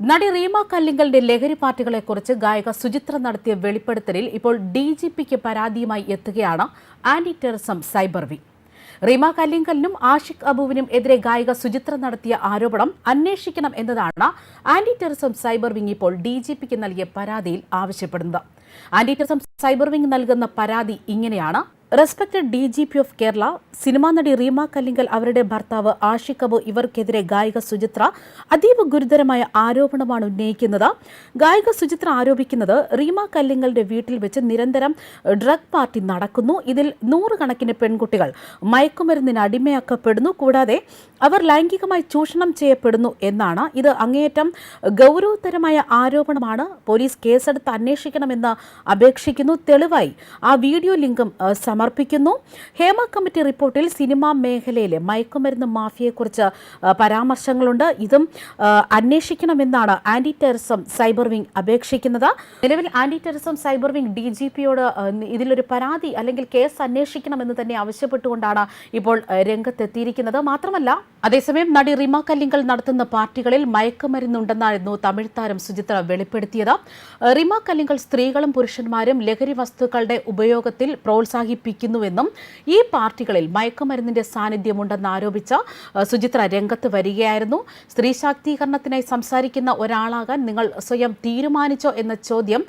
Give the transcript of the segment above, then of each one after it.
നടി റീമ കല്ലിങ്കലിന്റെ ലഹരി പാർട്ടികളെക്കുറിച്ച് ഗായിക സുചിത്ര നടത്തിയ വെളിപ്പെടുത്തലിൽ ഇപ്പോൾ ഡി ജി പിക്ക് പരാതിയുമായി എത്തുകയാണ് ആന്റി ടെററിസം സൈബർ വി. റീമ കല്ലിങ്കലിനും ആഷിഖ് അബുവിനും എതിരെ ഗായിക സുചിത്ര നടത്തിയ ആരോപണം അന്വേഷിക്കണം എന്നതാണ് ആന്റി ടെററിസം സൈബർ വിംഗ് ഇപ്പോൾ ഡി ജി പിക്ക് നൽകിയ പരാതിയിൽ ആവശ്യപ്പെടുന്നത്. ആന്റി ടെററിസം സൈബർ വിംഗ് നൽകുന്ന പരാതി ഇങ്ങനെയാണ്. Respected D G P of Kerala cinema നടി റീമ കല്ലിങ്കൽ അവരുടെ ഭർത്താവ് ആഷിഖ് അബു ഇവർക്കെതിരെ ഗായിക സുചിത്ര അതീവ ഗുരുതരമായ ആരോപണമാണ് ഉന്നയിക്കുന്നത്. ഗായിക സുചിത്ര ആരോപിക്കുന്നത് റീമ കല്ലിങ്കലിന്റെ വീട്ടിൽ വെച്ച് നിരന്തരം ഡ്രഗ് പാർട്ടി നടക്കുന്നു. ഇതിൽ നൂറുകണക്കിന് പെൺകുട്ടികൾ മയക്കുമരുന്നിന് അടിമയാക്കപ്പെടുന്നു. കൂടാതെ അവർ ലൈംഗികമായി ചൂഷണം ചെയ്യപ്പെടുന്നു എന്നാണ്. ഇത് അങ്ങേയറ്റം ഗൗരവതരമായ ആരോപണമാണ്. പോലീസ് കേസെടുത്ത് അന്വേഷിക്കണമെന്ന് അപേക്ഷിക്കുന്നു. തെളിവായി ആ വീഡിയോ ലിങ്കും സമർപ്പിക്കുന്നു. ഹേമ കമ്മിറ്റി റിപ്പോർട്ടിൽ സിനിമാ മേഖലയിലെ മയക്കുമരുന്ന് മാഫിയയെക്കുറിച്ച് പരാമർശങ്ങളുണ്ട്. ഇതും അന്വേഷിക്കണമെന്നാണ് ആന്റി ടെററിസം സൈബർ വിംഗ് അപേക്ഷിക്കുന്നത്. നിലവിൽ anti terrorism cyber wing D G പിയോട് ഇതിലൊരു പരാതി അല്ലെങ്കിൽ കേസ് അന്വേഷിക്കണമെന്ന് തന്നെ ആവശ്യപ്പെട്ടുകൊണ്ടാണ് ഇപ്പോൾ രംഗത്തെത്തിയിരിക്കുന്നത്. മാത്രമല്ല അതേസമയം നടി റിമ കല്ലിങ്കൽ നടത്തുന്ന പാർട്ടികളിൽ മയക്കുമരുന്നുണ്ടെന്നായിരുന്നു തമിഴ് താരം സുചിത്ര വെളിപ്പെടുത്തിയത്. റിമ കല്ലിങ്കൽ സ്ത്രീകളും പുരുഷന്മാരും ലഹരി വസ്തുക്കളുടെ ഉപയോഗത്തിൽ പ്രോത്സാഹിപ്പിക്കുന്നുവെന്നും ഈ പാർട്ടികളിൽ മയക്കുമരുന്നിന്റെ സാന്നിധ്യമുണ്ടെന്ന് ആരോപിച്ച സുചിത്ര രംഗത്ത് വരികയായിരുന്നു. സ്ത്രീ ശാക്തീകരണത്തിനായി സംസാരിക്കുന്ന ഒരാളാകാൻ നിങ്ങൾ സ്വയം തീരുമാനിച്ചോ എന്ന ചോദ്യം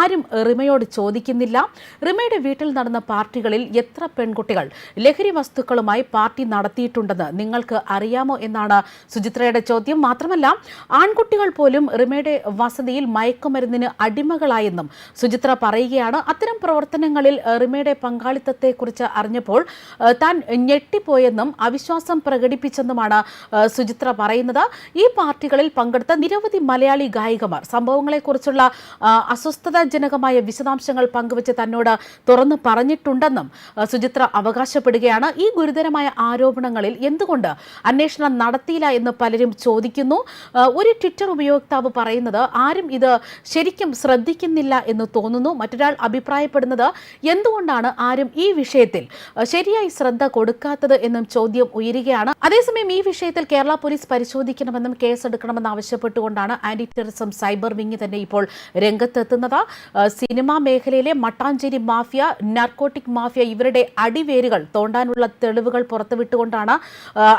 ആരും റിമയോട് ചോദിക്കുന്നില്ല. റിമയുടെ വീട്ടിൽ നടന്ന പാർട്ടികളിൽ എത്ര പെൺകുട്ടികൾ ലഹരി വസ്തുക്കളുമായി പാർട്ടി നടത്തിയിട്ടുണ്ടെന്ന് നിങ്ങൾക്ക് അറിയാമോ എന്നാണ് സുചിത്രയുടെ ചോദ്യം. മാത്രമല്ല ആൺകുട്ടികൾ പോലും റിമയുടെ വസതിയിൽ മയക്കുമരുന്നിന് അടിമകളായെന്നും സുചിത്ര പറയുകയാണ്. അത്തരം പ്രവർത്തനങ്ങളിൽ റിമയുടെ റിമയുടെ പങ്കാളിത്തത്തെക്കുറിച്ച് അറിഞ്ഞപ്പോൾ താൻ ഞെട്ടിപ്പോയെന്നും അവിശ്വാസം പ്രകടിപ്പിച്ചെന്നുമാണ് സുചിത്ര പറയുന്നത്. ഈ പാർട്ടികളിൽ പങ്കെടുത്ത നിരവധി മലയാളി ഗായികമാർ സംഭവങ്ങളെക്കുറിച്ചുള്ള അസ്വസ്ഥതാജനകമായ വിശദാംശങ്ങൾ പങ്കുവച്ച് തന്നോട് തുറന്നു പറഞ്ഞിട്ടുണ്ടെന്നും സുചിത്ര അവകാശപ്പെടുകയാണ്. ഈ ഗുരുതരമായ ആരോപണങ്ങളിൽ എന്തുകൊണ്ട് അന്വേഷണം നടത്തിയില്ല എന്ന് പലരും ചോദിക്കുന്നു. ഒരു ട്വിറ്റർ ഉപയോക്താവ് പറയുന്നത് ആരും ഇത് ശരിക്കും ശ്രദ്ധിക്കുന്നില്ല എന്ന് തോന്നുന്നു. മറ്റൊരാൾ അഭിപ്രായപ്പെടുന്നത് എന്തുകൊണ്ടാണ് ആരും ഈ വിഷയത്തിൽ ശരിയായി ശ്രദ്ധ കൊടുക്കാത്തത് എന്നും ചോദ്യം ഉയരുകയാണ്. അതേസമയം ഈ വിഷയത്തിൽ കേരള പോലീസ് പരിശോധിക്കണമെന്നും കേസെടുക്കണമെന്ന് ആവശ്യപ്പെട്ടുകൊണ്ടാണ് ആന്റി ടെററിസം സൈബർ വിങ് തന്നെ ഇപ്പോൾ രംഗത്തെത്തുന്നത്. സിനിമാ മേഖലയിലെ മട്ടാഞ്ചേരി മാഫിയ നാർക്കോട്ടിക് മാഫിയ ഇവരുടെ അടിവേരുകൾ തോണ്ടാനുള്ള തെളിവുകൾ പുറത്തുവിട്ടുകൊണ്ടാണ്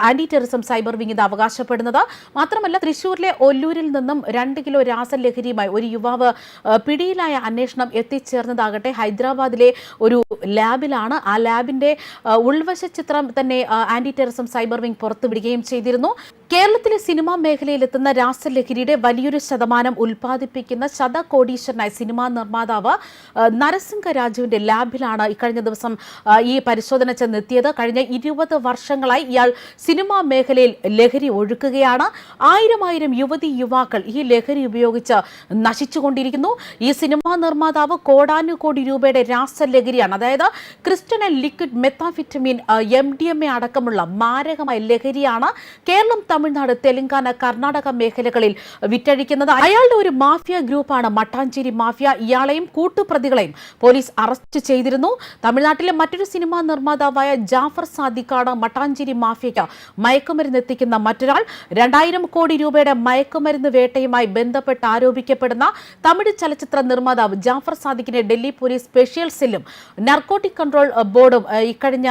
ആന്റി ടെററിസം സൈബർ വിങ് ഇത് അവകാശപ്പെടുന്നത്. മാത്രമല്ല തൃശൂരിലെ ഒല്ലൂരിൽ നിന്നും രണ്ട് കിലോ രാസലഹരിയുമായി ഒരു യുവാവ് പിടിയിലായ അന്വേഷണം എത്തിച്ചേർന്നതാകട്ടെ ഹൈദരാബാദിലെ ഒരു ലാബിലാണ് ആ ലാബിന്റെ ഉൾവശ ചിത്രം തന്നെ ആന്റി ടെററിസം സൈബർ വിംഗ് പുറത്തുവിടുകയും ചെയ്തിരുന്നു. കേരളത്തിലെ സിനിമാ മേഖലയിലെത്തുന്ന രാസലഹരിയുടെ വലിയൊരു ശതമാനം ഉൽപ്പാദിപ്പിക്കുന്ന ശതകോടീശ്വരനായ സിനിമാ നിർമ്മാതാവ് നരസിംഹ രാജുവിന്റെ ലാബിലാണ് ഇക്കഴിഞ്ഞ ദിവസം ഈ പരിശോധന ചെന്നെത്തിയത്. കഴിഞ്ഞ ഇരുപത് വർഷങ്ങളായി ഇയാൾ സിനിമാ മേഖലയിൽ ലഹരി ഒഴുക്കുകയാണ്. ആയിരം ആയിരം യുവതി യുവാക്കൾ ഈ ലഹരി ഉപയോഗിച്ച് നശിച്ചുകൊണ്ടിരിക്കുന്നു. ഈ സിനിമാ നിർമ്മാതാവ് കോടാനുകോടി രൂപയുടെ രാസലഹരിയാണ്. അതായത് crystal and liquid methamphetamine M D M A അടക്കമുള്ള മാരകമായ ലഹരിയാണ് കേരളം തമിഴ്നാട് തെലങ്കാന കർണാടക മേഖലകളിൽ വിറ്റഴിക്കുന്നത് അയാളുടെ ഒരു മാഫിയ ഗ്രൂപ്പാണ്. മട്ടാഞ്ചേരി മാഫിയ ഇയാളെയും കൂട്ടുപ്രതികളെയും പോലീസ് അറസ്റ്റ് ചെയ്തിരുന്നു. തമിഴ്നാട്ടിലെ മറ്റൊരു സിനിമാ നിർമ്മാതാവായ ജാഫർ സാദിഖാണ് മട്ടാഞ്ചേരി മാഫിയയ്ക്ക് മയക്കുമരുന്ന് എത്തിക്കുന്ന മറ്റൊരാൾ. രണ്ടായിരം കോടി രൂപയുടെ മയക്കുമരുന്ന് വേട്ടയുമായി ബന്ധപ്പെട്ട് ആരോപിക്കപ്പെടുന്ന തമിഴ് ചലച്ചിത്ര നിർമ്മാതാവ് ജാഫർ സാദിഖിനെ ഡൽഹി പോലീസ് സ്പെഷ്യൽ സെല്ലും നർക്കോട്ടിക് കൺട്രോൾ ബോർഡും ഇക്കഴിഞ്ഞ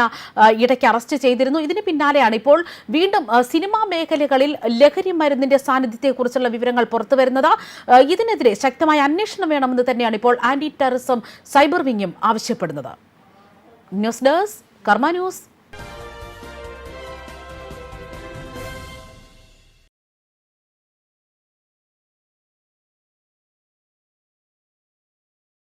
ഇടയ്ക്ക് അറസ്റ്റ് ചെയ്തിരുന്നു. ഇതിന് പിന്നാലെയാണ് ഇപ്പോൾ വീണ്ടും സിനിമാ സിനിമാ മേഖലകളിൽ ലഹരി മരുന്നിന്റെ സാന്നിധ്യത്തെക്കുറിച്ചുള്ള വിവരങ്ങൾ പുറത്തുവരുന്നത് വരുന്നത് ഇതിനെതിരെ ശക്തമായ അന്വേഷണം വേണമെന്ന് തന്നെയാണ് ഇപ്പോൾ ആന്റി ടെററിസം സൈബർ വിങ്ങും ആവശ്യപ്പെടുന്നത്. News desk Karma news.